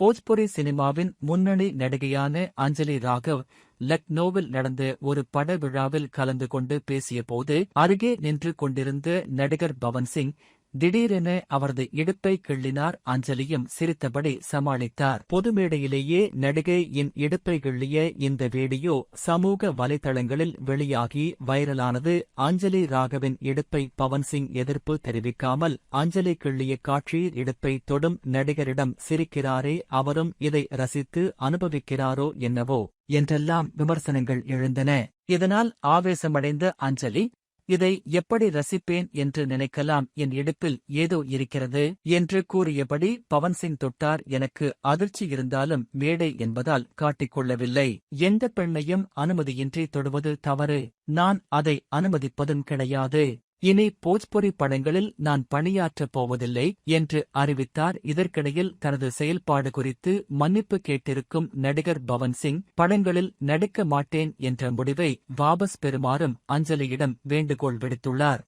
போஜ்புரி சினிமாவின் முன்னணி நடிகையான அஞ்சலி ராகவ் லக்னோவில் நடந்த ஒரு பட விழாவில் கலந்து கொண்டு பேசியபோது அருகே நின்று கொண்டிருந்த நடிகர் பவன் சிங் திடீரென அவரது இடுப்பை கிள்ளினார். அஞ்சலியும் சிரித்தபடி சமாளித்தார். பொது மேடையிலேயே நடிகை என் இடுப்பை கிள்ளிய இந்த வீடியோ சமூக வலைதளங்களில் வெளியாகி வைரலானது. அஞ்சலி ராகவின் இடுப்பை பவன் சிங் எதிர்ப்பு தெரிவிக்காமல் அஞ்சலி கிள்ளிய காட்சியில் இடுப்பை தொடும் நடிகரிடம் சிரிக்கிறாரே. அவரும் இதை ரசித்து அனுபவிக்கிறாரோ என்னவோ என்றெல்லாம் விமர்சனங்கள் எழுந்தன. இதனால் ஆவேசமடைந்த அஞ்சலி இதை எப்படி ரசிப்பேன் என்று நினைக்கலாம்? என் இடுப்பில் ஏதோ இருக்கிறது. என்று கூறியபடி பவன் சிங் தொட்டார். எனக்கு அதிர்ச்சி இருந்தாலும் மேடை என்பதால் காட்டிக்கொள்ளவில்லை. எந்த பெண்ணையும் அனுமதியின்றி தொடுவது தவறு. நான் அதை அனுமதிப்பதும் கிடையாது. இனி போஜ்புரி படங்களில் நான் பணியாற்றப் போவதில்லை என்று அறிவித்தார். இதற்கிடையில் தனது செயல்பாடு குறித்து மன்னிப்பு கேட்டிருக்கும் நடிகர் பவன் சிங் படங்களில் நடிக்க மாட்டேன் என்ற முடிவை வாபஸ் பெறுமாறும் அஞ்சலியிடம் வேண்டுகோள் விடுத்துள்ளார்.